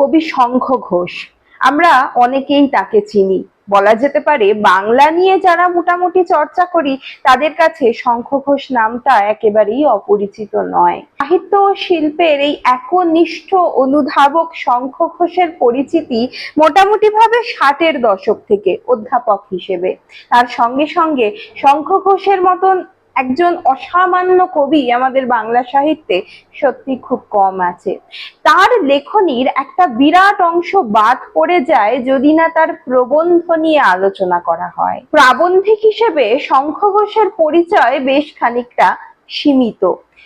কবি শঙ্খ ঘোষ। আমরা অনেকেই তাকে চিনি। বলা যেতে পারে, বাংলা নিয়ে যারা মোটামুটি চর্চা করি, তাদের কাছে শঙ্খ ঘোষ নামটা একেবারেই অপরিচিত নয়। সাহিত্য ও শিল্পের এই একনিষ্ঠ অনুধাবক শঙ্খ ঘোষের পরিচিতি মোটামুটি ভাবে ষাটের দশক থেকে অধ্যাপক হিসেবে। তার সঙ্গে সঙ্গে শঙ্খ ঘোষের মতন একজন অসামান্য কবি আমাদের বাংলা সাহিত্যে সত্যি খুব কম আছে। তার লেখনির একটা বিরাট অংশ বাদ পড়ে যায় যদি না তার প্রবন্ধ নিয়ে আলোচনা করা হয়। প্রাবন্ধিক হিসেবে শঙ্খ ঘোষের পরিচয় বেশ খানিকটা সীমিত।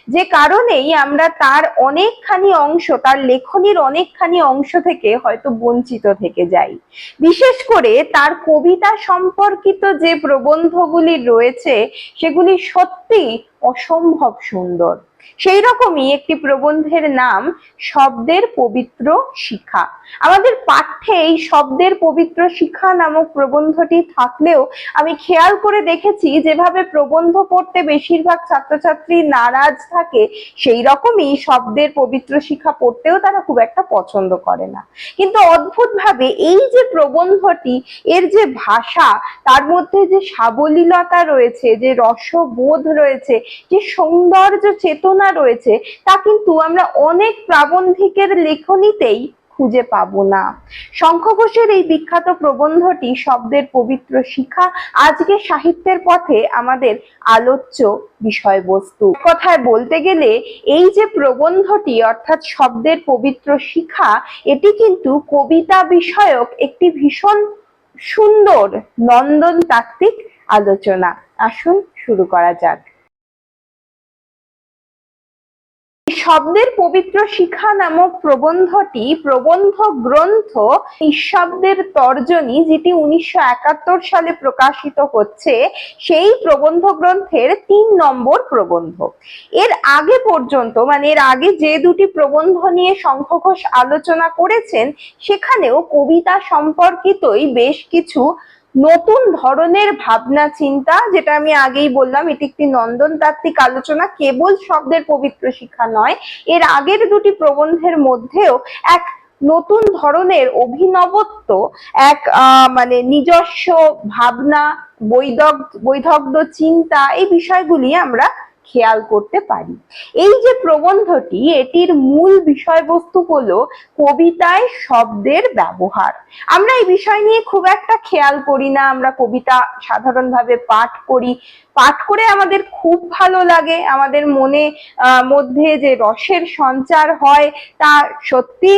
যে কারণেই আমরা তার অনেকখানি অংশ, তার লেখনির অনেকখানি অংশ থেকে হয়তো বঞ্চিত থেকে যাই। বিশেষ করে তার কবিতা সম্পর্কিত যে প্রবন্ধগুলি রয়েছে, সেগুলি সত্যি অসম্ভব সুন্দর। সেই রকমই একটি প্রবন্ধের নাম শব্দের পবিত্র শিখা। আমাদের পাঠ্যে এই শব্দের পবিত্র শিখা নামক প্রবন্ধটি থাকলেও আমি খেয়াল করে দেখেছি যেভাবে প্রবন্ধ পড়তে বেশিরভাগ ছাত্রছাত্রী নারাজ থাকে, সেই রকমই শব্দের পবিত্র শিখা পড়তেও তারা খুব একটা পছন্দ করে না। কিন্তু অদ্ভুতভাবে এই যে প্রবন্ধটি, এর যে ভাষা, তার মধ্যে যে সাবলীলতা রয়েছে, যে রসবোধ রয়েছে, যে সৌন্দর্য, চেতনা রয়েছে, তা কিন্তু আমরা অনেক প্রাবন্ধিকের লেখনীতেই খুঁজে পাব না। শঙ্খ ঘোষের এই বিখ্যাত প্রবন্ধটি শব্দের পবিত্র শিখা আজকে সাহিত্যের পথে আমাদের আলোচ্য বিষয়বস্তু। কথায় বলতে গেলে, এই যে প্রবন্ধটি, অর্থাৎ শব্দের পবিত্র শিখা, এটি কিন্তু কবিতা বিষয়ক একটি ভীষণ সুন্দর নন্দন তাত্ত্বিক আলোচনা। আসুন শুরু করা যাক। শব্দের পবিত্র শিখা নামক প্রবন্ধটি প্রবন্ধ গ্রন্থ নিঃশব্দের তর্জনী, যেটি উনিশশো একাত্তর সালে প্রকাশিত হচ্ছে, সেই প্রবন্ধ গ্রন্থের তিন নম্বর প্রবন্ধ। এর আগে পর্যন্ত মানে এর আগে যে দুটি প্রবন্ধ নিয়ে শঙ্খ ঘোষ আলোচনা করেছেন, সেখানেও কবিতা সম্পর্কিতই বেশ কিছু নতুন ধরনের ভাবনা, চিন্তা, যেটা আমি আগেই বললাম, এটি একটি নন্দনতাত্ত্বিক আলোচনা, কেবল শব্দের পবিত্র শিক্ষা নয়, এর আগের দুটি প্রবন্ধের মধ্যেও এক নতুন ধরনের অভিনবত্ব, এক মানে নিজস্ব ভাবনা, বৈদগ্ধ বৈদগ্ধ চিন্তা, এই বিষয়গুলি আমরা খেয়াল করতে পারি। এই যে প্রবন্ধটি, এটির মূল বিষয়বস্তু হলো কবিতায় শব্দের ব্যবহার। আমরা এই বিষয় নিয়ে খুব একটা খেয়াল করি না, আমরা কবিতা সাধারণভাবে পাঠ করি। পাঠ করে আমাদের খুব ভালো লাগে, আমাদের মনে মধ্যে যে রসের সঞ্চার হয় তা সত্যি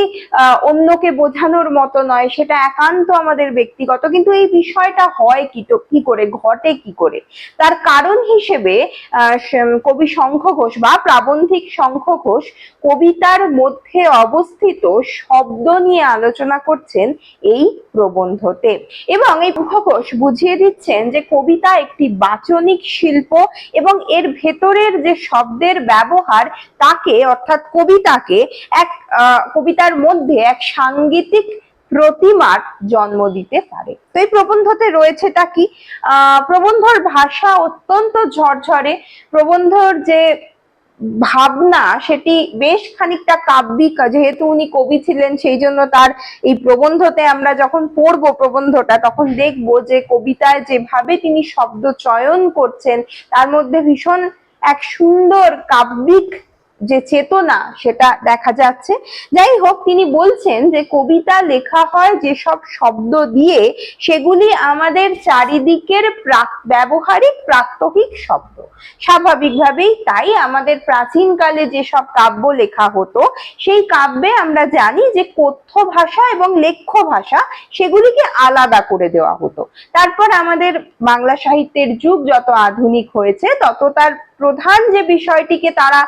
অন্যকে বোঝানোর মতো নয়, সেটা একান্ত আমাদের ব্যক্তিগত। কিন্তু এই বিষয়টা হয় কি তো, কি করে, ঘটে কি করে? তার কারণ হিসেবে কবি শঙ্খ ঘোষ বা প্রাবন্ধিক শঙ্খ ঘোষ কবিতার মধ্যে অবস্থিত শব্দ নিয়ে আলোচনা করছেন এই প্রবন্ধতে। এবং এই ঘোষ বুঝিয়ে দিচ্ছেন যে কবিতা একটি বাচনিক শিল্প এবং এর ভেতরের যে শব্দের ব্যবহার, তাকে অর্থাৎ কবিতাকে এক কবিতার মধ্যে এক সাংগীতিক প্রতিমার জন্ম দিতে পারে। তো এই প্রবন্ধতে রয়েছে তা কি প্রবন্ধর ভাষা অত্যন্ত ঝরঝরে, প্রবন্ধর যে ভাবনা, সেটি বেশ খানিকটা কাব্যিক, যেহেতু উনি কবি ছিলেন, সেই জন্য তার এই প্রবন্ধতে আমরা যখন পড়ব প্রবন্ধটা, তখন দেখব যে কবিতায় যেভাবে তিনি শব্দ চয়ন করছেন, তার মধ্যে ভীষণ এক সুন্দর কাব্যিক যে চেতনা সেটা দেখা যাচ্ছে। যাই হোক তিনি বলছেন যে কবিতা লেখা হয় যেসব শব্দ দিয়ে, সেগুলি আমাদের চারিদিকের ব্যবহারিক প্রাত্যহিক শব্দ। স্বাভাবিকভাবেই তাই আমাদের প্রাচীনকালে যেসব কাব্য লেখা হতো, সেই কাব্যে আমরা জানি যে কথ্য ভাষা এবং লেখ্য ভাষা সেগুলিকে আলাদা করে দেওয়া হতো। তারপর আমাদের বাংলা সাহিত্যের যুগ যত আধুনিক হয়েছে, তত তার প্রধান যে বিষয়টিকে তারা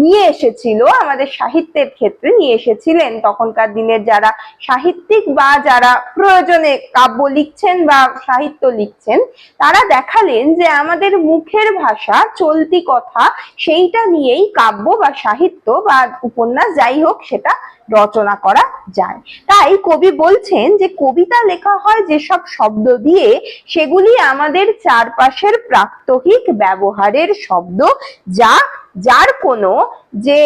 নিয়ে এসেছিল, আমাদের সাহিত্যের ক্ষেত্রে নিয়ে এসেছিলেন। তখনকার দিনের যারা সাহিত্যিক বা যারা প্রয়োজনে কাব্য লিখছেন বা সাহিত্য লিখছেন, তারা দেখালেন যে আমাদের মুখের ভাষা, চলতি কথা, সেইটা নিয়েই কাব্য বা সাহিত্য বা উপন্যাস যাই হোক, সেটা রচনা করা যায়। তাই কবি বলছেন যে, কবিতা লেখা হয় যেসব শব্দ দিয়ে, সেগুলি আমাদের চারপাশের প্রাত্যহিক ব্যবহারের শব্দ যা, যার কোনো যে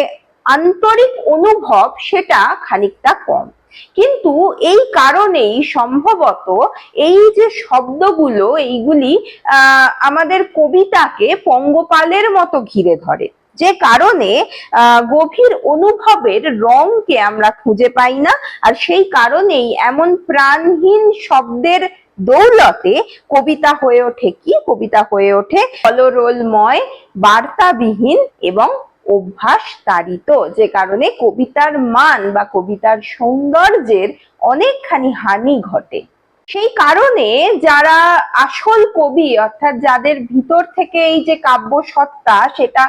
আন্তরিক অনুভব, সেটা খানিকটা কম। কিন্তু এই কারণেই সম্ভবত এই যে শব্দগুলো, এইগুলি আমাদের কবিতাকে পঙ্গপালের মতো ঘিরে ধরে। যে কারণে গভীর অনুভবের রংকে আমরা খুঁজে পাই না। আর সেই কারণেই এমন প্রাণহীন শব্দের দৌলতে কবিতা হয়ে ওঠে কি? কবিতা হয়ে ওঠে কলরোলময় বার্তাবিহীন এবং অভ্যাস তাড়িত যে কারণে কবিতার মান বা কবিতার সৌন্দর্যের অনেকখানি হানি ঘটে। সেই কারণে যারা আসল কবি, অর্থাৎ যাদের ভিতর থেকে এই যে কাব্য সত্তা সেটা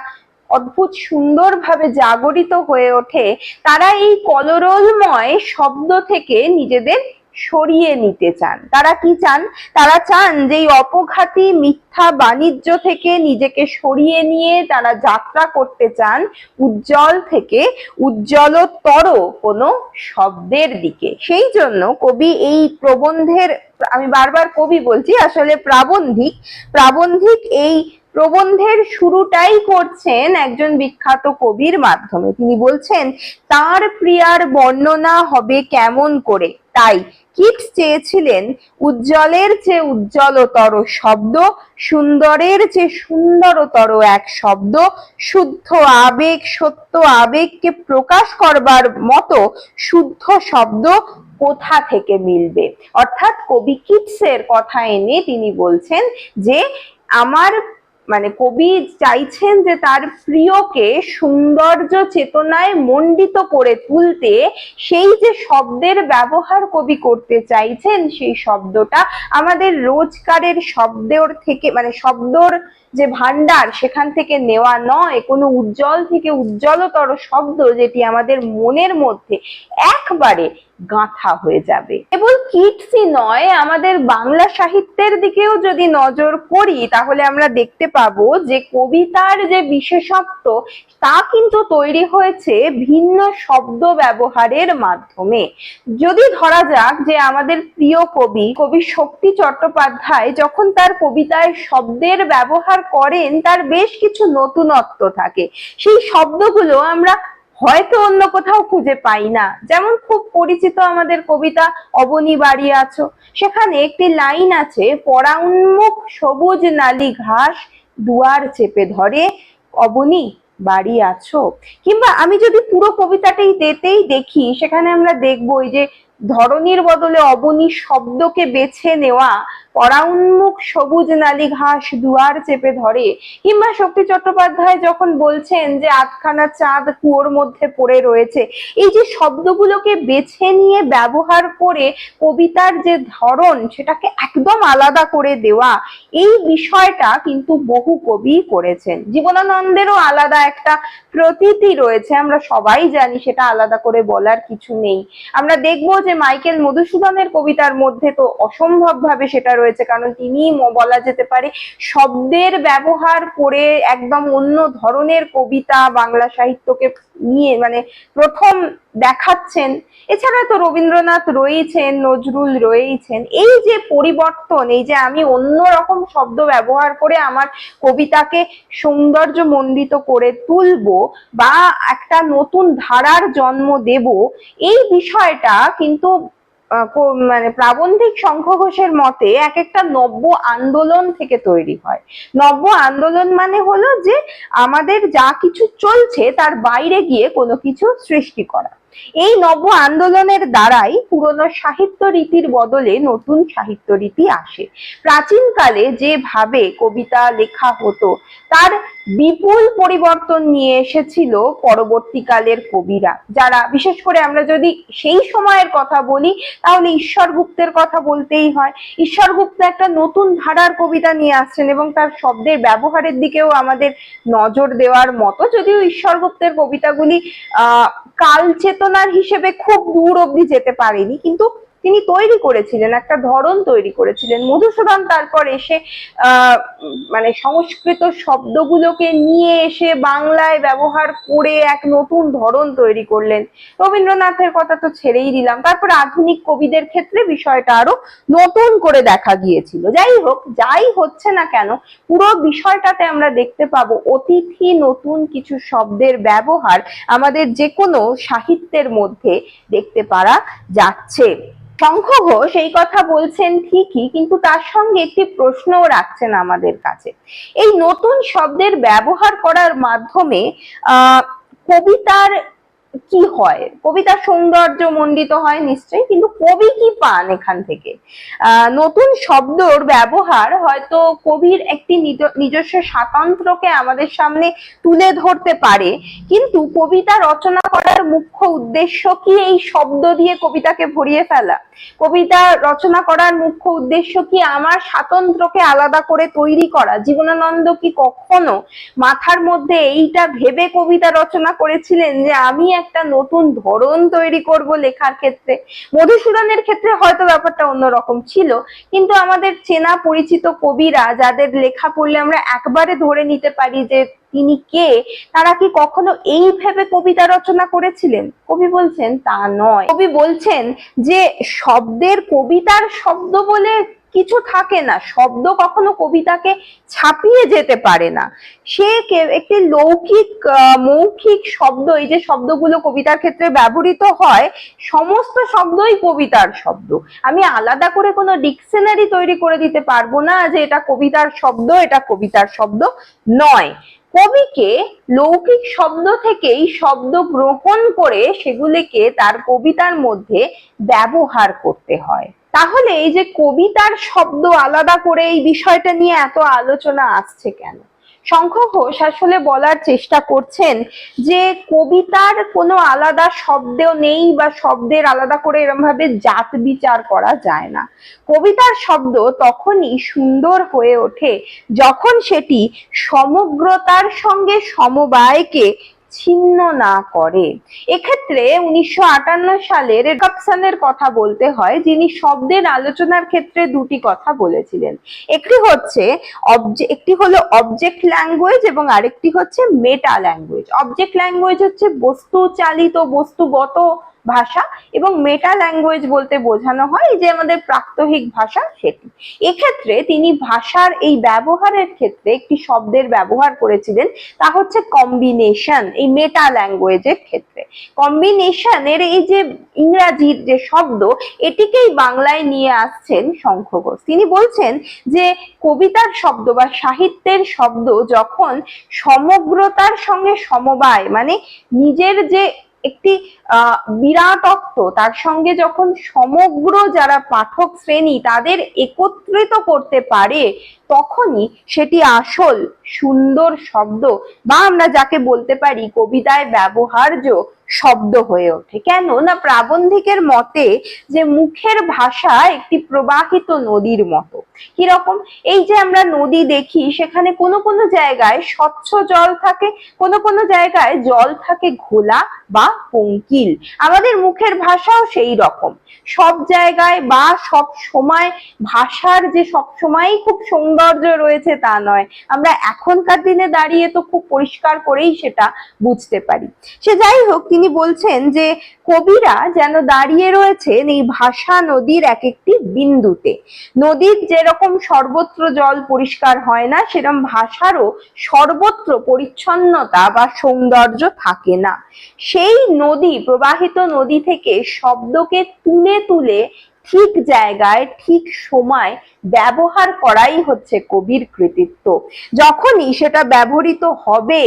অদ্ভুত সুন্দরভাবে জাগরিত হয়ে ওঠে, তারা এই কলরোলময় শব্দ থেকে নিজেদের সরিয়ে নিতে চান। তারা কি চান? তারা চান যে অপঘাতী মিথ্যা বাণিজ্য থেকে নিজেকে সরিয়ে নিয়ে তারা যাত্রা করতে চান উজ্জ্বল থেকে উজ্জ্বলতর কোনো শব্দের দিকে। সেই জন্য কবি এই প্রবন্ধের, আমি বারবার কবি বলছি, আসলে প্রাবন্ধিক প্রাবন্ধিক এই প্রবন্ধের শুরুটাই করছেন একজন বিখ্যাত কবির মাধ্যমে। তিনি বলছেন, তার প্রিয়ার বর্ণনা হবে কেমন করে? তাই কিটস চেয়েছিলেন উজ্জ্বলের চেয়ে উজ্জ্বলতর শব্দ, সুন্দরের চেয়ে সুন্দরতর এক শব্দ, শুদ্ধ আবেগ, সত্য আবেগকে প্রকাশ করবার মতো শুদ্ধ শব্দ কোথা থেকে মিলবে? অর্থাৎ কবি কিটসের কথা এনে তিনি বলছেন যে, আমার মানে কবি চাইছেন যে তার প্রিয়কে সৌন্দর্য চেতনায় মণ্ডিত করে তুলতে সেই যে শব্দের ব্যবহার কবি করতে চাইছেন, সেই শব্দটা আমাদের রোজকারের শব্দের থেকে মানে শব্দর যে ভান্ডার সেখান থেকে নেওয়া নয়, কোনো উজ্জ্বল থেকে উজ্জ্বলতর শব্দ যেটি আমাদের মনের মধ্যে একবারে গাঁথা হয়ে যাবে। কেবল কিটসই নয়, আমাদের বাংলা সাহিত্যের দিকেও যদি নজর করি, তাহলে আমরা দেখতে পাবো যে কবিতার যে বিশেষত্ব, তা কিন্তু তৈরি হয়েছে ভিন্ন শব্দ ব্যবহারের মাধ্যমে। যদি ধরা যাক যে আমাদের প্রিয় কবি কবি শক্তি চট্টোপাধ্যায় যখন তার কবিতায় শব্দের ব্যবহার করেন, তার বেশ কিছু নতুনত্ব থাকে। সেই শব্দগুলো আমরা হয়তো অন্য কোথাও খুঁজে পাই না। যেমন খুব পরিচিত আমাদের কবিতা অবনী বাড়ি আছো। সেখানে একটি লাইন আছে পরা উন্মুখ সবুজ নালি ঘাস দুয়ার চেপে ধরে, অবনী বাড়ি আছো। কিংবা আমি যদি পুরো কবিতাটাই যেতেই দেখি, সেখানে আমরা দেখব যে ধরনীর বদলে অবনী শব্দকে বেছে নেওয়া পরা উন্মুখ সবুজ নালি ঘাস দুয়ার চেপে ধরে। কিংবা শক্তি চট্টোপাধ্যায় যখন বলছেন যে আধখানা চাঁদ কুয়োর মধ্যে পড়ে রয়েছে, এই যে শব্দগুলোকে বেছে নিয়ে ব্যবহার করে কবিতার যে ধরন, সেটাকে একদম আলাদা করে দেওয়া, এই বিষয়টা কিন্তু বহু কবি করেছেন। জীবনানন্দেরও আলাদা একটা প্রতীতি রয়েছে, আমরা সবাই জানি সেটা আলাদা করে বলার কিছু নেই। আমরা দেখব যে মাইকেল মধুসূদনের কবিতার মধ্যে তো অসম্ভব ভাবে সেটা রয়েছে, কারণ তিনি বলা যেতে পারে শব্দের ব্যবহার করে একদম অন্য ধরনের কবিতা, বাংলা সাহিত্যকে নিয়ে মানে প্রথম দেখাচ্ছেন। এছাড়া তো রবীন্দ্রনাথ রয়েছেন, নজরুল রয়েছেন। এই যে পরিবর্তন, এই যে আমি অন্য রকম শব্দ ব্যবহার করে আমার কবিতাকে সৌন্দর্য মণ্ডিত করে তুলবো বা একটা নতুন ধারার জন্ম দেব, এই বিষয়টা কিন্তু মানে প্রাবন্ধিক শঙ্খ ঘোষের মতে এক একটা নব্য আন্দোলন থেকে তৈরি হয়। নব্য আন্দোলন মানে হলো যে আমাদের যা কিছু চলছে তার বাইরে গিয়ে কোনো কিছু সৃষ্টি করা। এই নব্য আন্দোলনের দ্বারাই পুরনো সাহিত্য রীতির বদলে নতুন সাহিত্য রীতি আসে। প্রাচীনকালে যেভাবে কবিতা লেখা হতো, তার বিপুল পরিবর্তন নিয়ে এসেছিল পরবর্তীকালের কবিরা। যারা, বিশেষ করে আমরা যদি সেই সময়ের কথা বলি, তাহলে ঈশ্বর গুপ্তের কথা বলতেই হয়। ঈশ্বর গুপ্ত একটা নতুন ধারার কবিতা নিয়ে আসছেন এবং তার শব্দের ব্যবহারের দিকেও আমাদের নজর দেওয়ার মতো। যদিও ঈশ্বর গুপ্তের কবিতাগুলি, আহ কাল চেতনার হিসেবে খুব দূর অব্দি যেতে পারেনি কিন্তু তিনি তৈরি করেছিলেন, একটা ধরন তৈরি করেছিলেন। মধুসূদন তারপর এসে মানে সংস্কৃত শব্দগুলোকে নিয়ে এসে বাংলায় ব্যবহার করে এক নতুন ধরন তৈরি করলেন। রবীন্দ্রনাথের কথা তো ছেড়েই দিলাম। তারপর আধুনিক কবিদের ক্ষেত্রে বিষয়টা আরও নতুন করে দেখা গিয়েছিল। যাই হোক, যাই হচ্ছে না কেন, পুরো বিষয়টাতে আমরা দেখতে পাবো অতিথি নতুন কিছু শব্দের ব্যবহার আমাদের যে কোনো সাহিত্যের মধ্যে দেখতে পারা যাচ্ছে। শঙ্খ ঘোষ এই কথা বলছেন ঠিকই, কিন্তু তার সঙ্গে একটি প্রশ্নও রাখছেন আমাদের কাছে। এই নতুন শব্দের ব্যবহার করার মাধ্যমে কবিতার কি হয়? কবিতার সৌন্দর্য মণ্ডিত হয় নিশ্চয়ই, কিন্তু কবি কি পান এখান থেকে? নতুন শব্দর ব্যবহার হয়তো কবির একটি নিজ- নিজস্ব স্বাতন্ত্র্যকে আমাদের সামনে তুলে ধরতে পারে, কিন্তু কবিতা রচনা করার মুখ্য উদ্দেশ্য কি এই শব্দ দিয়ে কবিতাকে ভরিয়ে ফেলা? কবিতা রচনা করার মুখ্য উদ্দেশ্য কি আমার স্বাতন্ত্র্যকে আলাদা করে তৈরি করা? জীবনানন্দ কি কখনো মাথার মধ্যে এইটা ভেবে কবিতা রচনা করেছিলেন যে আমি একটা নতুন ধরন তৈরি করব লেখার ক্ষেত্রে। মধুসূদনের ক্ষেত্রে হয়তো ব্যাপারটা অন্যরকম ছিল, কিন্তু আমাদের চেনা পরিচিত কবিরা যাদের লেখা পড়লে আমরা একবারে ধরে নিতে পারি যে তিনি কে, তারা কি কখনো এই ভেবে কবিতা রচনা করেছিলেন? কবি বলছেন, তা নয়। কবি বলছেন যে শব্দের কবিতার শব্দ বলে কিছু থাকে না। শব্দ কখনো কবিতাকে ছাপিয়ে যেতে পারে না। সে একটি লৌকিক মৌখিক শব্দ, এই যে শব্দগুলো কবিতার ক্ষেত্রে ব্যবহৃত হয়, সমস্ত শব্দই কবিতার শব্দ। আমি আলাদা করে কোনো ডিকশনারি তৈরি করে দিতে পারব না যে এটা কবিতার শব্দ, এটা কবিতার শব্দ নয়। কবিকে লৌকিক শব্দ থেকেই শব্দ গ্রহণ করে সেগুলিকে তার কবিতার মধ্যে ব্যবহার করতে হয়। তাহলে এই যে কবিতার শব্দ আলাদা করে এই বিষয়টা নিয়ে এত আলোচনা আসছে কেন? শঙ্খ ঘোষ আসলে বলার চেষ্টা করছেন যে কবিতার কোনো আলাদা শব্দ নেই বা শব্দের আলাদা করে এরম ভাবে জাত বিচার করা যায় না। কবিতার শব্দ তখনই সুন্দর হয়ে ওঠে যখন সেটি সমগ্রতার সঙ্গে সমবায়কে ছিন্ন না করে। এক্ষেত্রে উনিশশো আটান্ন সালের কথা বলতে হয়, যিনি শব্দের আলোচনার ক্ষেত্রে দুটি কথা বলেছিলেন। একটি হচ্ছে একটি হলো অবজেক্ট ল্যাঙ্গুয়েজ এবং আরেকটি হচ্ছে মেটা ল্যাঙ্গুয়েজ অবজেক্ট ল্যাঙ্গুয়েজ হচ্ছে বস্তু চালিত বস্তুগত ভাষা এবং মেটা ল্যাঙ্গুয়েজ বলতে বোঝানো হয় যে আমাদের প্রাত্যহিক ভাষা সেটি। এক্ষেত্রে তিনি ভাষার এই ব্যবহারের ক্ষেত্রে একটি শব্দের ব্যবহার করেছিলেন, তা হচ্ছে কম্বিনেশন এই মেটা ল্যাঙ্গুয়েজের ক্ষেত্রে। কম্বিনেশনের এই যে ইংরাজির যে শব্দ, এটিকেই বাংলায় নিয়ে আসছেন শঙ্খ ঘোষ। তিনি বলছেন যে কবিতার শব্দ বা সাহিত্যের শব্দ যখন সমগ্রতার সঙ্গে সমবায় মানে নিজের যে একটি বিরাটত্ব তার সঙ্গে যখন সমগ্র যারা পাঠক শ্রেণি তাদের একত্রিত করতে পারে, তখনই সেটি আসল সুন্দর শব্দ বা আমরা যাকে বলতে পারি কবিতায় ব্যবহার্য শব্দ হয়ে ওঠে। কেন না প্রাবন্ধিকের মতে যে মুখের ভাষা একটি প্রবাহিত নদীর মতো। কীরকম? এই যে আমরা নদী দেখি, সেখানে কোনো কোনো জায়গায় স্বচ্ছ জল থাকে, কোনো কোনো জায়গায় জল থাকে ঘোলা বা পঙ্কিল। আমাদের মুখের ভাষাও সেই রকম। সব জায়গায় বা সব সময় ভাষার যে সব সময়ই খুব সৌন্দর্য রয়েছে তা নয়। আমরা এখনকার দিনে দাঁড়িয়ে তো খুব পরিষ্কার করেই সেটা বুঝতে পারি। সে যাই হোক তিনি বলছেন যে কবিরা যেন দাঁড়িয়ে রয়েছেন এই ভাষা নদীর এক একটি বিন্দুতে। নদীর যেরকম সর্বত্র জল পরিষ্কার হয় না সেরকম ভাষারও সর্বত্র পরিচ্ছন্নতা বা সৌন্দর্য থাকে না। সেই নদী, প্রবাহিত নদী থেকে শব্দকে তুলে তুলে ঠিক জায়গায়, ঠিক সময় ব্যবহার করাই হচ্ছে কবির কৃতিত্ব। যখনই সেটা ব্যবহৃত হবে,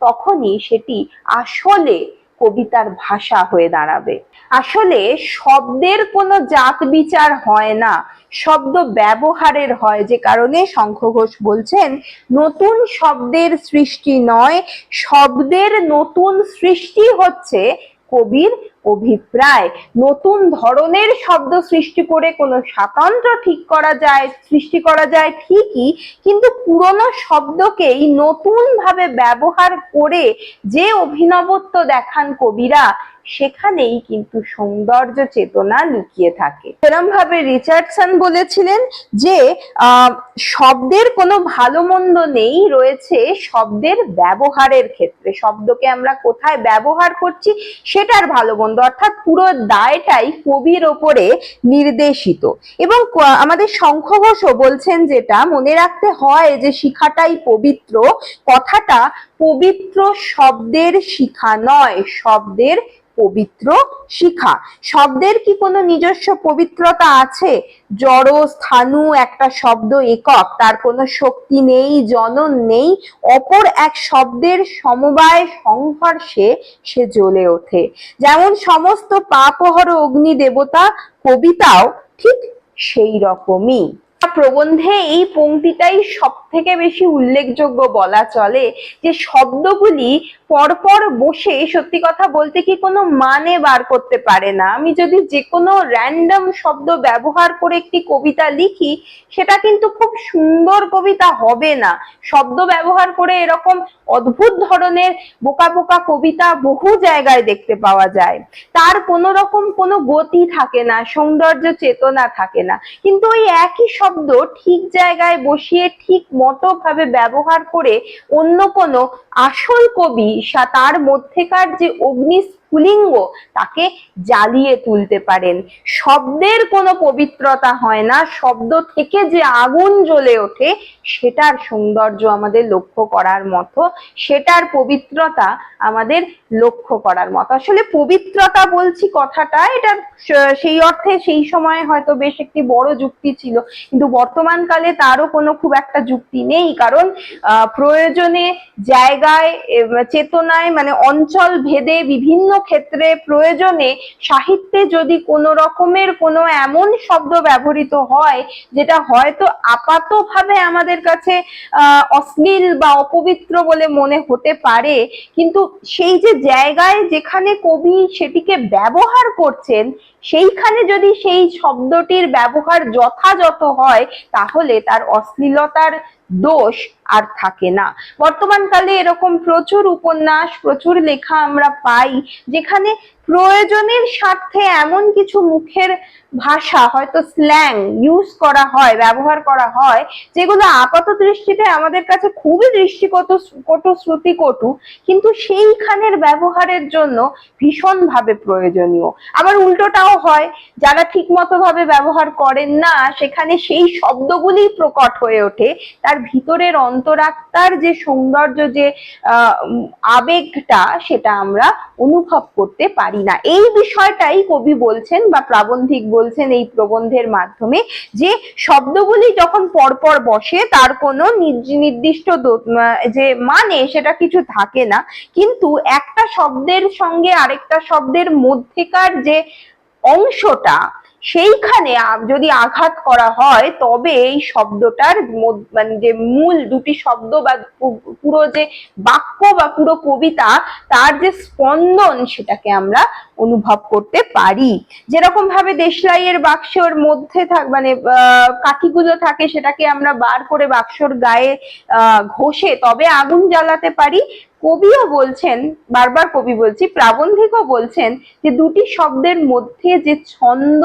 তখনই সেটি আসলে কবিতার ভাষা হয়ে দাঁড়াবে। আসলে শব্দের কোনো জাত বিচার হয় না, শব্দ ব্যবহারের হয়, যে কারণে শঙ্খ ঘোষ বলছেন, নতুন শব্দের সৃষ্টি নয়, শব্দের নতুন সৃষ্টি হচ্ছে কবির অভিপ্রায়। নতুন ধরনের শব্দ সৃষ্টি করে কোনো স্বাতন্ত্র ঠিক করা যায়, সৃষ্টি করা যায় ঠিকই, কিন্তু পুরনো শব্দকেই নতুন ভাবে ব্যবহার করে যে অভিনবত্ব দেখান কবিরা সেখানেই কিন্তু সৌন্দর্য চেতনা লুকিয়ে থাকে। সেরম ভাবে রিচার্ডসন বলেছিলেন যে শব্দের কোনো ভালো মন্দ নেই, রয়েছে শব্দের ব্যবহারের ক্ষেত্রে। শব্দকে আমরা কোথায় ব্যবহার করছি সেটার ভালো মন্দ। অর্থাৎ পুরো দায়টাই কবির ওপরে নির্দেশিত। এবং আমাদের শঙ্খ ঘোষও বলছেন যেটা, মনে রাখতে হয় যে শিখাটাই পবিত্র। কথাটা পবিত্র শব্দের শিখা নয়, শব্দের পবিত্র শিখা। শব্দের কি কোনো নিজস্ব পবিত্রতা আছে? জড়, স্থানু একটা শব্দ একক, তার কোনো শক্তি নেই, জনন নেই, অপর এক শব্দের সমবায় সংঘর্ষে সে জ্বলে ওঠে। যেমন সমস্ত পাপহর অগ্নি দেবতা, কবিতাও ঠিক সেই রকমই। প্রবন্ধে এই পংক্তিটাই সব থেকে বেশি উল্লেখযোগ্য বলা চলে যে শব্দগুলি পরপর বসে সত্যি কথা বলতে কি কোনো মানে বার করতে পারে না। আমি যদি যে কোনো র্যান্ডম শব্দ ব্যবহার করে একটি কবিতা লিখি, সেটা কিন্তু খুব সুন্দর কবিতা হবে না। শব্দ ব্যবহার করে এরকম অদ্ভুত ধরনের বোকা বোকা কবিতা বহু জায়গায় দেখতে পাওয়া যায়। তার কোনো রকম কোনো গতি থাকে না, সৌন্দর্য চেতনা থাকে না। কিন্তু ওই একই ঠিক জায়গায় বসিয়ে ঠিক মতো ভাবে ব্যবহার করে অন্য কোনো আসল কবি তার মধ্যেকার যে অগ্নি স্ফুলিঙ্গ তাকে জ্বালিয়ে তুলতে পারেন। শব্দের কোনো পবিত্রতা হয় না, শব্দ থেকে যে আগুন জ্বলে ওঠে, সেটার সৌন্দর্য আমাদের লক্ষ্য করার মতো, সেটার পবিত্রতা আমাদের লক্ষ্য করার মতো। আসলে পবিত্রতা বলছি কথাটা, এটা সেই অর্থে সেই সময় হয়তো বেশ একটি বড় যুক্তি ছিল। কিন্তু বর্তমান কালে তারও কোনো খুব একটা যুক্তি নেই, কারণ প্রয়োজনে জায়গায় চেতনায় মানে অঞ্চল ভেদে বিভিন্ন ক্ষেত্রে প্রয়োজনে সাহিত্যে যদি কোনো রকমের কোনো এমন শব্দ ব্যবহৃত হয়, যেটা হয়তো আপাতভাবে আমাদের কাছে অশ্লীল বা অপবিত্র বলে মনে হতে পারে, কিন্তু সেই যে জায়গায় যেখানে কবি সেটিকে ব্যবহার করছেন সেইখানে যদি সেই শব্দটির ব্যবহার যথাযথ হয়, তাহলে তার অশ্লীলতার দোষ আর থাকে না। বর্তমান কালে এরকম প্রচুর উপন্যাস, প্রচুর লেখা আমরা পাই, যেখানে প্রয়োজনের স্বার্থে এমন কিছু মুখের ভাষা, হয়তো স্ল্যাং ইউজ করা হয়, ব্যবহার করা হয়, যেগুলো আপাত দৃষ্টিতে আমাদের কাছে খুবই দৃষ্টিকটু কটু শ্রুতিকটু কিন্তু সেইখানের ব্যবহারের জন্য ভীষণভাবে প্রয়োজনীয়। আবার উল্টোটাও হয়, যারা ঠিক মতো ভাবে ব্যবহার করেন না, সেখানে সেই শব্দগুলি প্রকট হয়ে ওঠে। তার ভিতরের অন্তরাত্মার যে সৌন্দর্য, যে আবেগটা, সেটা আমরা অনুভব করতে পারি না। এই বিষয়টাই কবি বলছেন বা প্রাবন্ধিক বলছেন এই প্রবন্ধের মাধ্যমে যে শব্দগুলি যখন পরপর বসে, তার কোনো নির্দিষ্ট যে মানে সেটা কিছু থাকে না। কিন্তু একটা শব্দের সঙ্গে আরেকটা শব্দের মধ্যেকার যে অংশটা সেইখানে যদি আঘাত করা হয়, তবে এই শব্দটার মানে যে মূল দুটি শব্দ বা পুরো যে বাক্য বা পুরো কবিতা, তার যে স্পন্দন সেটাকে আমরা অনুভব করতে পারি। যেরকম ভাবে দেশলাইয়ের বাক্সর মধ্যে থাক মানে কাঠিগুলো থাকে সেটাকে আমরা বার করে বাক্সর গায়ে ঘষে তবে আগুন জ্বালাতে পারি। কবিও বলছেন, বারবার কবি বলছি, প্রাবন্ধিকও বলছেন যে দুটি শব্দের মধ্যে যে ছন্দ,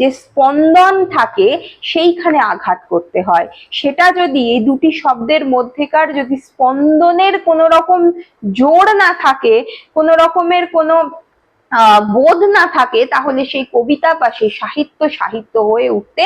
যে স্পন্দন থাকে সেইখানে আঘাত করতে হয়। সেটা যদি এই দুটি শব্দের মধ্যেকার যদি স্পন্দনের কোনো রকম জোর না থাকে, কোনো রকমের কোনো বোধ না থাকে, তাহলে সেই কবিতা বা সেই সাহিত্য সাহিত্য হয়ে উঠতে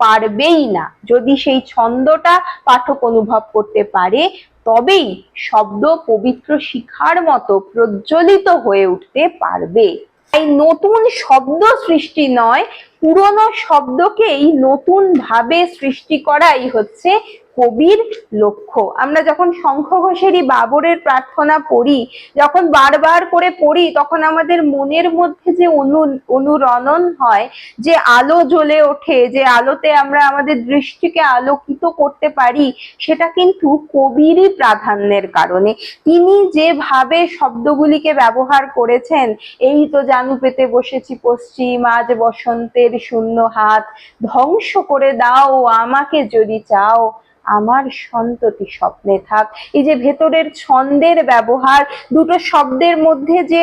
পারবেই না। যদি সেই ছন্দটা পাঠক অনুভব করতে পারে তবেই শব্দ পবিত্র শিখার মতো প্রজ্বলিত হয়ে উঠতে পারবে। তাই নতুন শব্দ সৃষ্টি নয় পুরনো শব্দকেই নতুন ভাবে সৃষ্টি করাই হচ্ছে কবির লক্ষ্য। আমরা যখন শঙ্খ ঘোষেরই বাবরের প্রার্থনা পড়ি, যখন বারবার করে পড়ি, তখন আমাদের মনের মধ্যে যে অনু, অনুরণন হয়, যে আলো জ্বলে ওঠে, যে আলোতে আমরা আমাদের দৃষ্টিকে আলোকিত করতে পারি, সেটা কিন্তু কবিরই প্রাধান্যের কারণে। তিনি যেভাবে শব্দগুলিকে ব্যবহার করেছেন, এই তো জানু পেতে বসেছি পশ্চিম, আজ বসন্তের শূন্য হাত ধ্বংস করে দাও, আমাকে যদি চাও, আমার সন্ততি স্বপ্নে থাক। এই যে ভেতরের ছন্দের ব্যবহার, দুটো শব্দের মধ্যে যে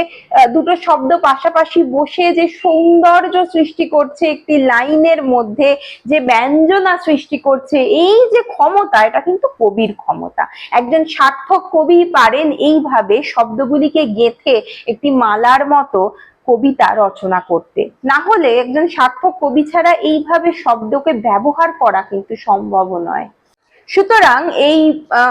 দুটো শব্দ পাশাপাশি বসে যে সৌন্দর্য সৃষ্টি করছে, একটি লাইনের মধ্যে যে ব্যঞ্জনা সৃষ্টি করছে, এই যে ক্ষমতা, এটা কিন্তু কবির ক্ষমতা। একজন সার্থক কবি পারেন এইভাবে শব্দগুলিকে গেথে একটি মালার মতো কবিতা রচনা করতে। না হলে একজন সার্থক কবি ছাড়া এইভাবে শব্দকে ব্যবহার করা কিন্তু সম্ভব নয়। সুতরাং এই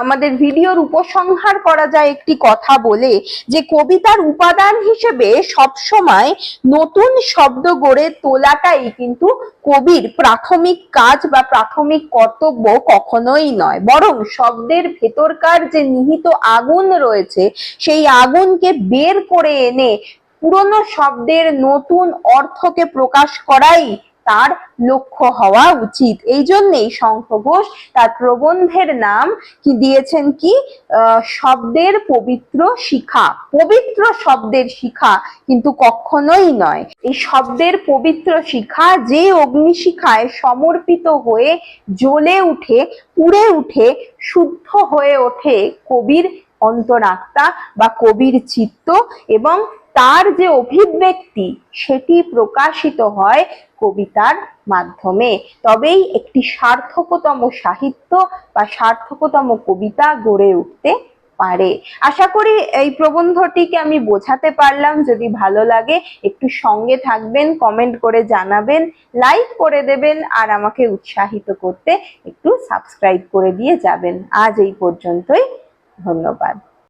আমাদের ভিডিওর উপসংহার করা যায় একটি কথা বলে যে কবিতার উপাদান হিসেবে সবসময় নতুন শব্দ গড়ে তোলাটাই কিন্তু কবির প্রাথমিক কাজ বা প্রাথমিক কর্তব্য কখনোই নয়। বরং শব্দের ভেতরকার যে নিহিত আগুন রয়েছে, সেই আগুনকে বের করে এনে পুরনো শব্দের নতুন অর্থকে প্রকাশ করাই তার লক্ষ্য হওয়া উচিত। এই জন্যেই শঙ্খ ঘোষ তার প্রবন্ধের নাম কি দিয়েছেন কি? শব্দের পবিত্র শিখা। পবিত্র শব্দের শিখা কিন্তু কখনোই নয়। এই শব্দের পবিত্র শিখা যে অগ্নিশিখায় সমর্পিত হয়ে জ্বলে উঠে, পুড়ে উঠে, শুদ্ধ হয়ে ওঠে কবির অন্তরাত্মা বা কবির চিত্ত এবং তার যে অভিব্যক্তি সেটি প্রকাশিত হয় কবিতার মাধ্যমে। তবেই একটি সার্থকতম সাহিত্য বা সার্থকতম কবিতা গড়ে উঠতে পারে। আশা করি এই প্রবন্ধটিকে আমি বোঝাতে পারলাম। যদি ভালো লাগে, একটু সঙ্গে থাকবেন কমেন্ট করে জানাবেন লাইক করে দেবেন, আর আমাকে উৎসাহিত করতে একটু সাবস্ক্রাইব করে দিয়ে যাবেন। আজ এই পর্যন্তই। ধন্যবাদ।